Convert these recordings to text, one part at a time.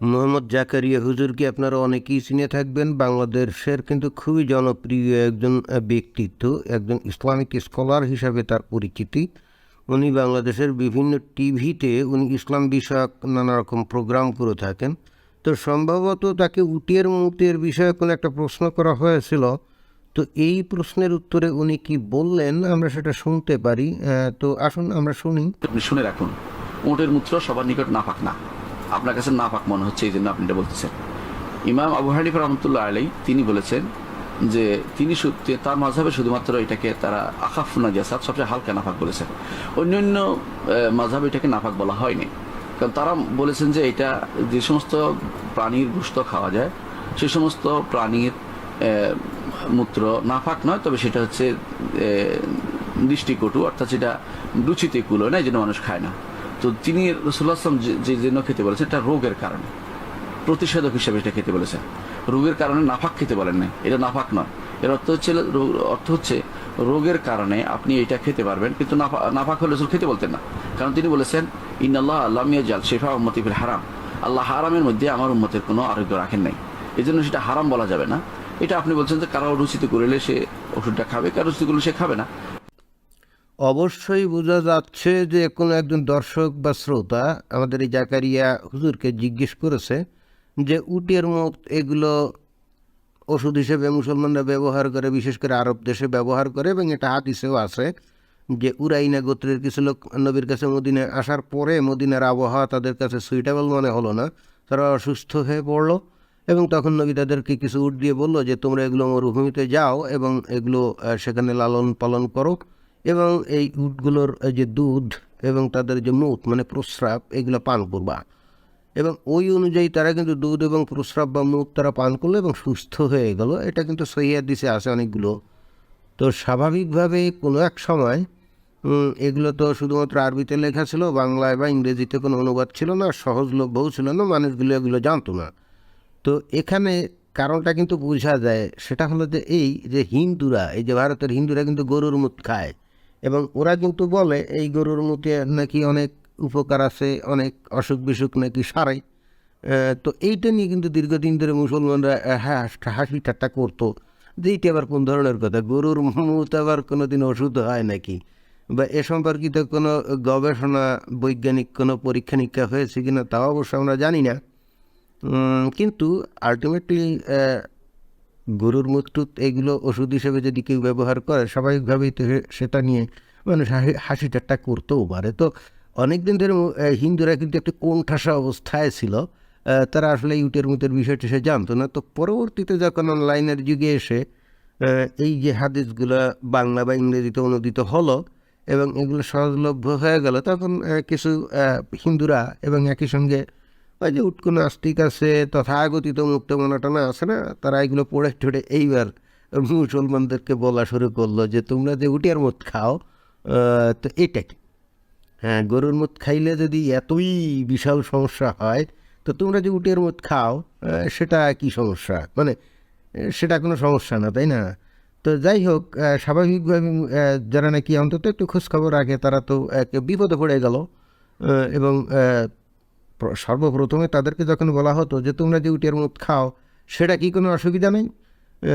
মোহাম্মদ জাকারিয়া হুজুরকে আপনারা অনেকেই চিনে থাকবেন? বাংলাদেশের কিন্তু খুবই জনপ্রিয় একজন ব্যক্তিত্ব, একজন ইসলামিক স্কলার হিসাবে তার পরিচিতি। উনি বাংলাদেশের বিভিন্ন টিভিতে উনি ইসলাম বিষয়ক নানা রকম প্রোগ্রাম করে থাকেন। তো সম্ভবত তাকে উটের মুতের বিষয়ে কোনো একটা প্রশ্ন করা হয়েছিল। তো এই প্রশ্নের উত্তরে উনি কি বললেন আমরা সেটা শুনতে পারি। তো আসুন আমরা শুনি। শুনে রাখুন, উটের মূত্র সবার নিকট নাপাক না। আপনার কাছে নাপাক মনে হচ্ছে, এই জন্য আপনি এটা বলতেছেন। ইমাম আবু হানিফা রহমতুল্লাহ আলাই তিনি বলেছেন যে তিনি সত্যি তার মাঝাবে শুধুমাত্র এটাকে তারা আকাফুনা জাসাদ সবচেয়ে হালকা নাফাক বলেছেন। অন্যান্য মাঝাবে এটাকে নাফাক বলা হয়নি। কারণ তারা বলেছেন যে এটা যে সমস্ত প্রাণীর গুস্ত খাওয়া যায়, সে সমস্ত প্রাণীর মূত্র নাফাক নয়, তবে সেটা হচ্ছে দৃষ্টিকটু, অর্থাৎ সেটা রুচিতে কুলো না, এই জন্য মানুষ খায় না। তো তিনি রসুল্লাহ আসলাম যে জন্য খেতে বলেছেন এটা রোগের কারণে। প্রতিষেধক হিসেবে এটা খেতে বলেছেন রোগের কারণে নাফাক খেতে বলেন না এটা নাফাক নয়। এর অর্থ হচ্ছে অর্থ হচ্ছে রোগের কারণে আপনি এটা খেতে পারবেন, কিন্তু নাফা- নাফাক হলে রসুল খেতে বলতেন না। কারণ তিনি বলেছেন ইন্নআল্লাহ আল্লাহ জাল শেফা উম্মতি ফিল হারাম। আল্লাহ হারামের মধ্যে আমার উম্মতের কোনো আরোগ্য রাখেন নাই। এই জন্য সেটা হারাম বলা যাবে না। এটা আপনি বলছেন যে কারও রুচিতে করলে সে ওষুধটা খাবে, কারও রুচিতে করলে সে খাবে না। অবশ্যই বোঝা যাচ্ছে যে কোনো একজন দর্শক বা শ্রোতা আমাদের এই জাকারিয়া হুজুরকে জিজ্ঞেস করেছে যে উটের মুখ এগুলো ওষুধ হিসেবে মুসলমানরা ব্যবহার করে, বিশেষ করে আরব দেশে ব্যবহার করে এবং এটা হাদিসেও আছে যে উরাইনা গোত্রের কিছু লোক নবীর কাছে মদিনে আসার পরে মদিনার আবহাওয়া তাদের কাছে সুইটেবল মনে হলো না। তারা অসুস্থ হয়ে পড়ল এবং তখন নবী তাদেরকে কিছু উট দিয়ে বলল যে, তোমরা এগুলো মরুভূমিতে যাও এবং এগুলো সেখানে লালন পালন করো। এবং এই উটগুলোর যে দুধ এবং তাদের যে মুখ মানে প্রস্রাব, এগুলো পান করবা। এবং ওই অনুযায়ী তারা কিন্তু দুধ এবং প্রস্রাব বা মুখ তারা পান করল এবং সুস্থ হয়ে গেল। এটা কিন্তু সহিয়ার দিশে আছে অনেকগুলো। তো স্বাভাবিকভাবে কোনো এক সময় এগুলো তো শুধুমাত্র আরবিতে লেখা ছিল, বাংলায় বা ইংরেজিতে কোনো অনুবাদ ছিল না, সহজলভ্যও ছিল না, মানুষগুলো এগুলো জানতো না। তো এখানে কারণটা কিন্তু বোঝা যায়, সেটা হলো যে এই যে হিন্দুরা, এই যে ভারতের হিন্দুরা কিন্তু গরুর মুখ খায়। এবং ওরা কিন্তু বলে, এই গরুর মধ্যে নাকি অনেক উপকার আছে, অনেক অসুখ বিসুখ নাকি সারাই তো এইটা নিয়ে কিন্তু দীর্ঘদিন ধরে মুসলমানরা হ্যাঁ হাসি ঠাট্টা করতো যে এইটা আবার কোন ধরনের কথা? গরুর মুখ আবার কোনো দিন ওষুধ হয় নাকি? বা এ সম্পর্কিত কোনো গবেষণা, বৈজ্ঞানিক কোনো পরীক্ষা নিরীক্ষা হয়েছে কিনা, তাও অবশ্য আমরা জানি না। কিন্তু আলটিমেটলি গরুর মুখটুত এগুলো ওষুধ হিসেবে যদি কেউ ব্যবহার করে, স্বাভাবিকভাবেই তো সেটা নিয়ে মানুষ হাসি হাসি ঠাট্টা করতেও পারে। তো অনেক দিন ধরে হিন্দুরা কিন্তু একটি কোণঠাসা অবস্থায় ছিল। তারা আসলে ইউটের মুতের বিষয়টি সে জানতো না। তো পরবর্তীতে যখন অনলাইনের যুগে এসে এই যে হাদিসগুলো বাংলা বা ইংরেজিতে অনুদিত হলো এবং এগুলো সহজলভ্য হয়ে গেল, তখন কিছু হিন্দুরা এবং একই সঙ্গে ওই যে উৎকো নাস্তিক আছে তথাগতিত মুক্ত মনাটনা আছে না? তারা এগুলো পড়ে টড়ে এইবার মুসলমানদেরকে বলা শুরু করল যে, তোমরা যে উটিয়ার মত খাও তো এটা কি? হ্যাঁ গরুর মত খাইলে যদি এতই বিশাল সমস্যা হয়, তো তোমরা যে উটের মত খাও সেটা কি সমস্যা? মানে সেটা কোনো সমস্যা না, তাই না? তো যাই হোক স্বাভাবিকভাবে যারা নাকি অন্তত একটু খোঁজখবর রাখে তারা তো এক বিপদে পড়ে গেল এবং সর্বপ্রথমে তাদেরকে যখন বলা হতো যে, তোমরা যে উটের মুখ খাও, সেটা কি কোনো অসুবিধা নেই?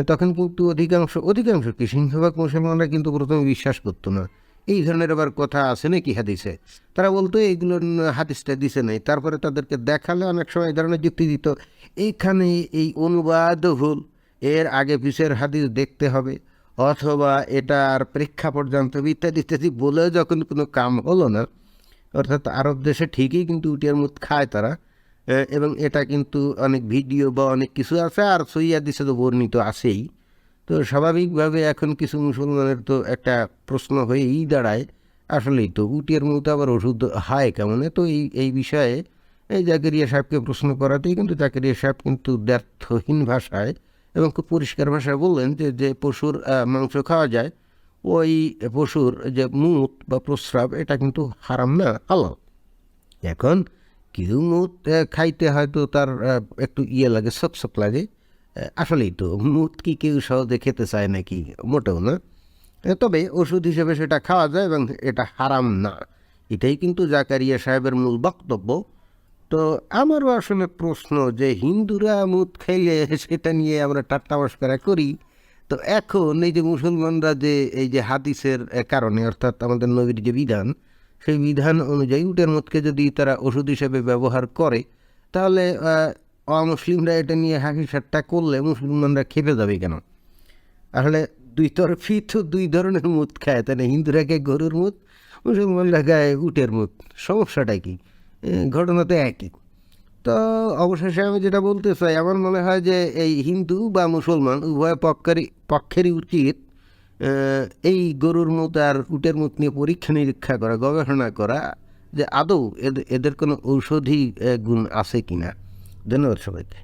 তখন কিন্তু অধিকাংশ অধিকাংশ কি সিংহভাগ মুসলমানরা কিন্তু প্রথমে বিশ্বাস করতো না। এই ধরনের আবার কথা আছে নাকি হাদিসে? তারা বলতো, এইগুলো হাদিসটা দিছে নাই। তারপরে তাদেরকে দেখালে অনেক সময় এই ধরনের যুক্তি দিত। এইখানে এই অনুবাদ ভুল, এর আগে পিছের হাদিস দেখতে হবে, অথবা এটার প্রেক্ষাপট জানতে হবে, ইত্যাদি ইত্যাদি বলেও যখন কোনো কাম হলো না অর্থাৎ আরব দেশে ঠিকই কিন্তু উটিয়ার মুখ খায় তারা। এবং এটা কিন্তু অনেক ভিডিও বা অনেক কিছু আছে, আর সইয়া দিছে তো বর্ণিত আছেই। তো স্বাভাবিকভাবে এখন কিছু মুসলমানের তো একটা প্রশ্ন হয়েই দাঁড়ায়, আসলেই তো উটিয়ার মুখ আবার ওষুধ হয় কেমনে? তো এই এই বিষয়ে এই জাকেরিয়া সাহেবকে প্রশ্ন করাতেই কিন্তু জাকেরিয়া সাহেব কিন্তু ব্যর্থহীন ভাষায় এবং খুব পরিষ্কার ভাষায় বললেন যে যে পশুর মাংস খাওয়া যায় ওই পশুর যে মুত বা প্রস্রাব, এটা কিন্তু হারাম না, হালাল। এখন কেউ মুত খাইতে হয়তো তার একটু ইয়ে লাগে সক সক লাগে আসলেই তো, মুত কি কেউ সহজে খেতে চায় নাকি? মোটেও না। তবে ওষুধ হিসেবে সেটা খাওয়া যায় এবং এটা হারাম না। এটাই কিন্তু জাকারিয়া সাহেবের মূল বক্তব্য। তো আমারও আসলে প্রশ্ন যে হিন্দুরা মুদ খাইলে সেটা নিয়ে আমরা ঠাট্টা মস্করা করি তো এখন এই যে মুসলমানরা যে, এই যে হাদিসের কারণে, অর্থাৎ আমাদের নবীর যে বিধান, সেই বিধান অনুযায়ী উটের মদকে যদি তারা ওষুধ হিসেবে ব্যবহার করে, তাহলে অমুসলিমরা এটা নিয়ে হাসি ঠাট্টা করলে মুসলমানরা খেপে যাবে কেন? আসলে দুই তরফই তো দুই ধরনের মুদ খায়। তাহলে হিন্দুরা খায় গরুর মুদ, মুসলমানরা খায় উটের মুদ। সমস্যাটা কি? ঘটনা তো একই। তো অবশেষে আমি যেটা বলতে চাই, আমার মনে হয় যে এই হিন্দু বা মুসলমান উভয় পক্ষেরই পক্ষেরই উচিত এই গরুর মত আর উটের মত নিয়ে পরীক্ষা নিরীক্ষা করা, গবেষণা করা, যে আদৌ এদের এদের কোনো ঔষধি গুণ আছে কি না ধন্যবাদ সবাইকে।